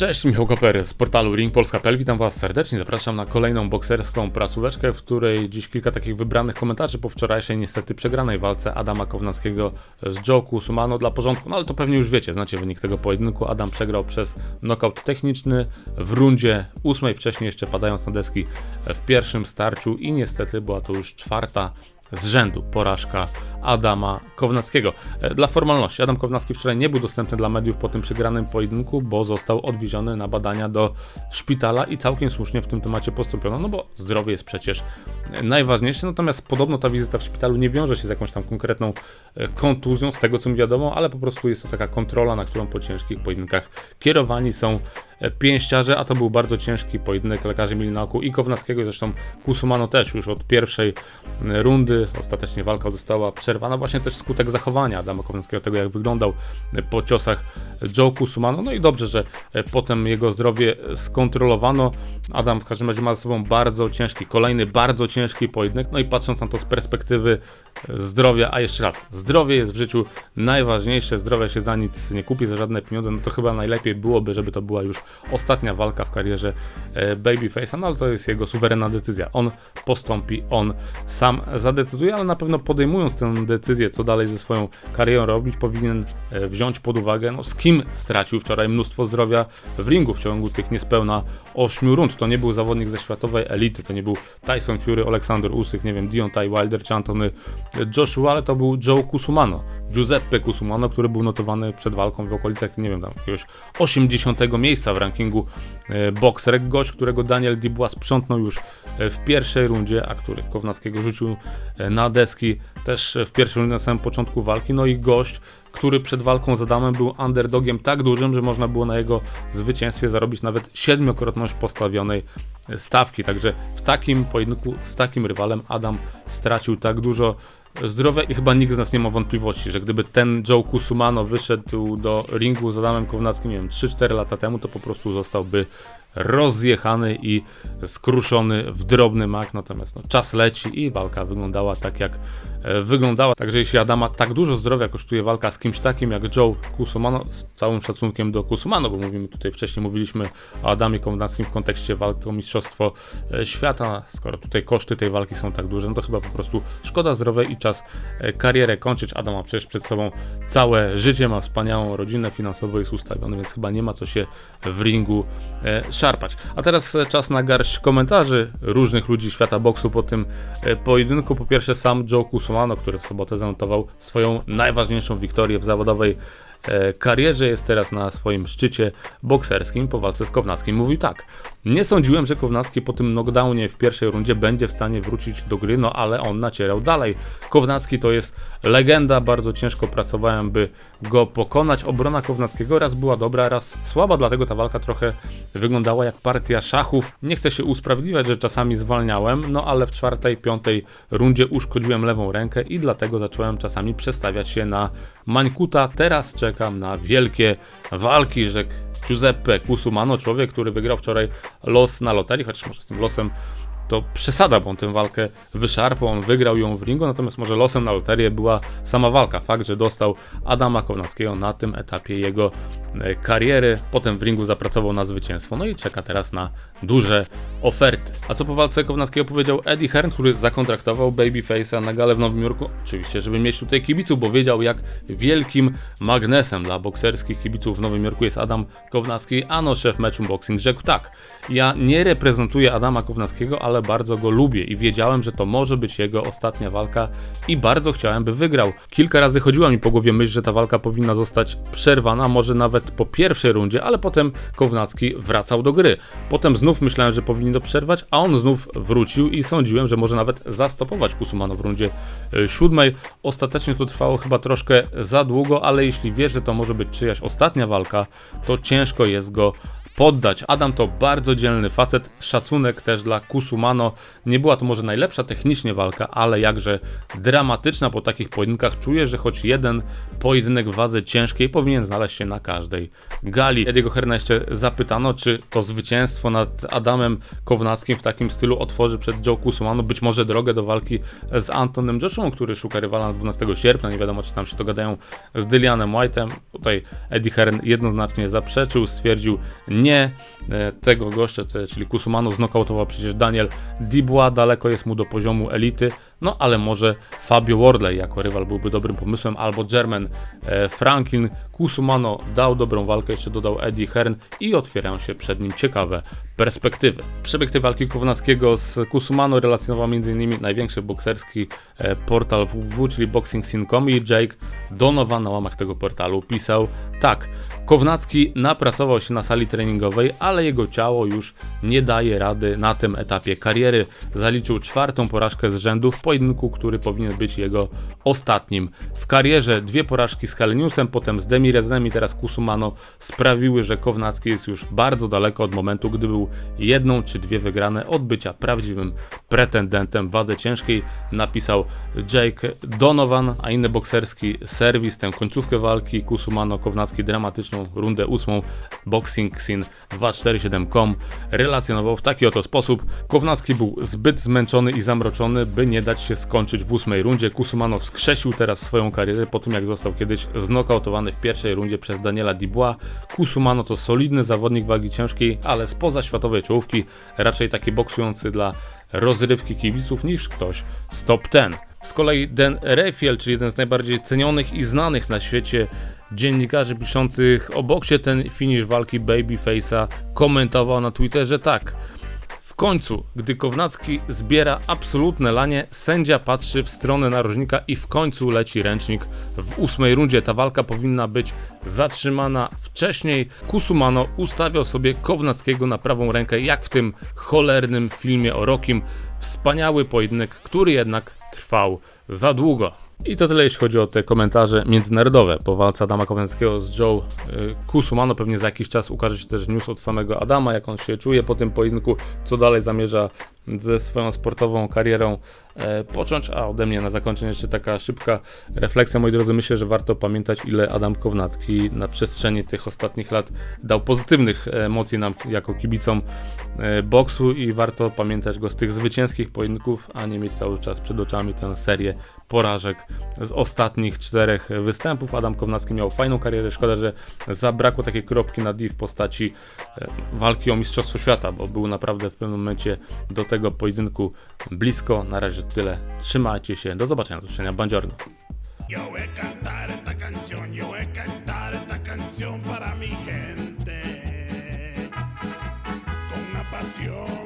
Cześć, Michał Koper z portalu ringpolska.pl. Witam Was serdecznie. Zapraszam na kolejną bokserską prasóweczkę, w której dziś kilka takich wybranych komentarzy po wczorajszej niestety przegranej walce Adama Kownackiego z Joe Kusumano dla porządku. No ale to pewnie już wiecie, znacie wynik tego pojedynku. Adam przegrał przez knockout techniczny w rundzie ósmej, wcześniej jeszcze padając na deski w pierwszym starciu i niestety była to już czwarta z rzędu porażka Adama Kownackiego. E, Dla formalności, Adam Kownacki wczoraj nie był dostępny dla mediów po tym przegranym pojedynku, bo został odwieziony na badania do szpitala i całkiem słusznie w tym temacie postąpiono, no bo zdrowie jest przecież najważniejsze, natomiast podobno ta wizyta w szpitalu nie wiąże się z jakąś tam konkretną e, kontuzją, z tego co mi wiadomo, ale po prostu jest to taka kontrola, na którą po ciężkich pojedynkach kierowani są pięściarze, a to był bardzo ciężki pojedynek, lekarze mieli na oku i Kownackiego, zresztą Kusumano też już od pierwszej m, rundy, ostatecznie walka została przerwana, właśnie też wskutek zachowania Adama Kownackiego, tego jak wyglądał e, po ciosach Joe Kusumano, no i dobrze, że e, potem jego zdrowie skontrolowano, Adam w każdym razie ma za sobą bardzo ciężki, kolejny bardzo ciężki pojedynek, no i patrząc na to z perspektywy e, zdrowia, a jeszcze raz, zdrowie jest w życiu najważniejsze, zdrowia się za nic nie kupi, za żadne pieniądze, no to chyba najlepiej byłoby, żeby to była już ostatnia walka w karierze e, Babyface'a, no ale to jest jego suwerenna decyzja. On postąpi, on sam zadecyduje, ale na pewno podejmując tę decyzję, co dalej ze swoją karierą robić, powinien e, wziąć pod uwagę, no z kim stracił wczoraj mnóstwo zdrowia w ringu w ciągu tych niespełna 8 rund. To nie był zawodnik ze światowej elity, to nie był Tyson Fury, Aleksander Usyk, nie wiem, Deontay Wilder czy Antony Joshua, ale to był Joe Kusumano, Giuseppe Kusumano, który był notowany przed walką w okolicach, nie wiem, tam jakiegoś 80 miejsca w rankingu e, Boxrec, gość, którego Daniel Dubois sprzątnął już e, w pierwszej rundzie, a który Kownackiego rzucił e, na deski też w pierwszej rundzie na samym początku walki, no i gość, który przed walką z Adamem był underdogiem tak dużym, że można było na jego zwycięstwie zarobić nawet siedmiokrotność postawionej stawki. Także w takim pojedynku z takim rywalem Adam stracił tak dużo zdrowia i chyba nikt z nas nie ma wątpliwości, że gdyby ten Joe Kusumano wyszedł do ringu z Adamem Kownackim, nie wiem, 3-4 lata temu, to po prostu zostałby rozjechany i skruszony w drobny mak, natomiast no, czas leci i walka wyglądała tak jak wyglądała, także jeśli Adama tak dużo zdrowia kosztuje walka z kimś takim jak Joe Kusumano, z całym szacunkiem do Kusumano, bo mówimy tutaj wcześniej, mówiliśmy o Adamie Kownackim w kontekście walki o Mistrzostwo e, Świata, skoro tutaj koszty tej walki są tak duże, no to chyba po prostu szkoda zdrowia i czas e, karierę kończyć. Adam ma przecież przed sobą całe życie, ma wspaniałą rodzinę, finansowo jest ustawiony, więc chyba nie ma co się w ringu e, szarpać. A teraz e, czas na garść komentarzy różnych ludzi świata boksu po tym e, pojedynku. Po pierwsze sam Joe Kusumano, który w sobotę zanotował swoją najważniejszą wiktorię w zawodowej karierze, jest teraz na swoim szczycie bokserskim po walce z Kownackim. Mówił tak, nie sądziłem, że Kownacki po tym knockdownie w pierwszej rundzie będzie w stanie wrócić do gry, no ale on nacierał dalej. Kownacki to jest legenda, bardzo ciężko pracowałem, by go pokonać. Obrona Kownackiego raz była dobra, raz słaba, dlatego ta walka trochę wyglądała jak partia szachów. Nie chcę się usprawiedliwiać, że czasami zwalniałem, no ale w czwartej, piątej rundzie uszkodziłem lewą rękę i dlatego zacząłem czasami przestawiać się na Mańkuta. Teraz czekam na wielkie walki, rzekł Giuseppe Kusumano, człowiek, który wygrał wczoraj los na loterii, chociaż może z tym losem to przesada, bo on tę walkę wyszarpał, on wygrał ją w ringu, natomiast może losem na loterię była sama walka. Fakt, że dostał Adama Kownackiego na tym etapie jego e, kariery, potem w ringu zapracował na zwycięstwo, no i czeka teraz na duże oferty. A co po walce Kownackiego powiedział Eddie Hearn, który zakontraktował Babyface'a na galę w Nowym Jorku? Oczywiście, żeby mieć tutaj kibiców, bo wiedział jak wielkim magnesem dla bokserskich kibiców w Nowym Jorku jest Adam Kownacki, ano szef meczu boxing rzekł tak, ja nie reprezentuję Adama Kownackiego, ale bardzo go lubię i wiedziałem, że to może być jego ostatnia walka i bardzo chciałem, by wygrał. Kilka razy chodziła mi po głowie myśl, że ta walka powinna zostać przerwana, może nawet po pierwszej rundzie, ale potem Kownacki wracał do gry. Potem znów myślałem, że powinien to przerwać, a on znów wrócił i sądziłem, że może nawet zastopować Kusumano w rundzie y, siódmej. Ostatecznie to trwało chyba troszkę za długo, ale jeśli wiesz, że to może być czyjaś ostatnia walka, to ciężko jest go poddać. Adam to bardzo dzielny facet, szacunek też dla Kusumano. Nie była to może najlepsza technicznie walka, ale jakże dramatyczna po takich pojedynkach. Czuję, że choć jeden pojedynek w wadze ciężkiej powinien znaleźć się na każdej gali. Ediego Herna jeszcze zapytano, czy to zwycięstwo nad Adamem Kownackim w takim stylu otworzy przed Joe Kusumano być może drogę do walki z Antonem Joshua, który szuka rywala na 12 sierpnia. Nie wiadomo, czy tam się dogadają z Dylianem White'em. Tutaj Eddie Hearn jednoznacznie zaprzeczył, stwierdził, nie nie. E, Tego gościa, czyli Kusumano, znokautował przecież Daniel Dubois, daleko jest mu do poziomu elity, no ale może Fabio Wardley jako rywal byłby dobrym pomysłem, albo German e, Franklin. Kusumano dał dobrą walkę, jeszcze dodał Eddie Hearn i otwierają się przed nim ciekawe perspektywy. Przebieg tej walki Kownackiego z Kusumano relacjonował m.in. największy bokserski e, portal www, czyli boxing.com i Jake Donovan na łamach tego portalu pisał tak, Kownacki napracował się na sali treningowej, ale jego ciało już nie daje rady na tym etapie kariery. Zaliczył czwartą porażkę z rzędu w pojedynku, który powinien być jego ostatnim w karierze. Dwie porażki z Heleniusem, potem z Demirezem i teraz Kusumano sprawiły, że Kownacki jest już bardzo daleko od momentu, gdy był jedną czy dwie wygrane od bycia prawdziwym pretendentem wadze ciężkiej, napisał Jake Donovan, a inny bokserski serwis, tę końcówkę walki Kusumano Kownacki dramatyczną rundę ósmą Boxing Scene 247.com relacjonował w taki oto sposób. Kownacki był zbyt zmęczony i zamroczony, by nie dać się skończyć w ósmej rundzie. Kusumano wskrzesił teraz swoją karierę po tym, jak został kiedyś znokautowany w pierwszej rundzie przez Daniela Dubois. Kusumano to solidny zawodnik wagi ciężkiej, ale spoza światowej czołówki, raczej taki boksujący dla rozrywki kibiców niż ktoś z top 10. Z kolei Dan Rafael, czyli jeden z najbardziej cenionych i znanych na świecie dziennikarzy piszących o boksie, ten finish walki Babyface'a komentował na Twitterze tak. Końcu, gdy Kownacki zbiera absolutne lanie, sędzia patrzy w stronę narożnika i w końcu leci ręcznik. W ósmej rundzie ta walka powinna być zatrzymana wcześniej. Kusumano ustawiał sobie Kownackiego na prawą rękę, jak w tym cholernym filmie o Rokim. Wspaniały pojedynek, który jednak trwał za długo. I to tyle jeśli chodzi o te komentarze międzynarodowe. Po walce Adama Kownackiego z Joe y, Kusumano pewnie za jakiś czas ukaże się też news od samego Adama, jak on się czuje po tym pojedynku, co dalej zamierza ze swoją sportową karierą e, począć. A ode mnie na zakończenie jeszcze taka szybka refleksja, moi drodzy. Myślę, że warto pamiętać, ile Adam Kownacki na przestrzeni tych ostatnich lat dał pozytywnych emocji nam jako kibicom e, boksu i warto pamiętać go z tych zwycięskich pojedynków, a nie mieć cały czas przed oczami tę serię porażek z ostatnich czterech występów. Adam Kownacki miał fajną karierę. Szkoda, że zabrakło takiej kropki na D w postaci e, walki o Mistrzostwo Świata, bo był naprawdę w pewnym momencie do tego pojedynku blisko. Na razie tyle. Trzymajcie się. Do zobaczenia. Do usłyszenia. Buongiorno. Yo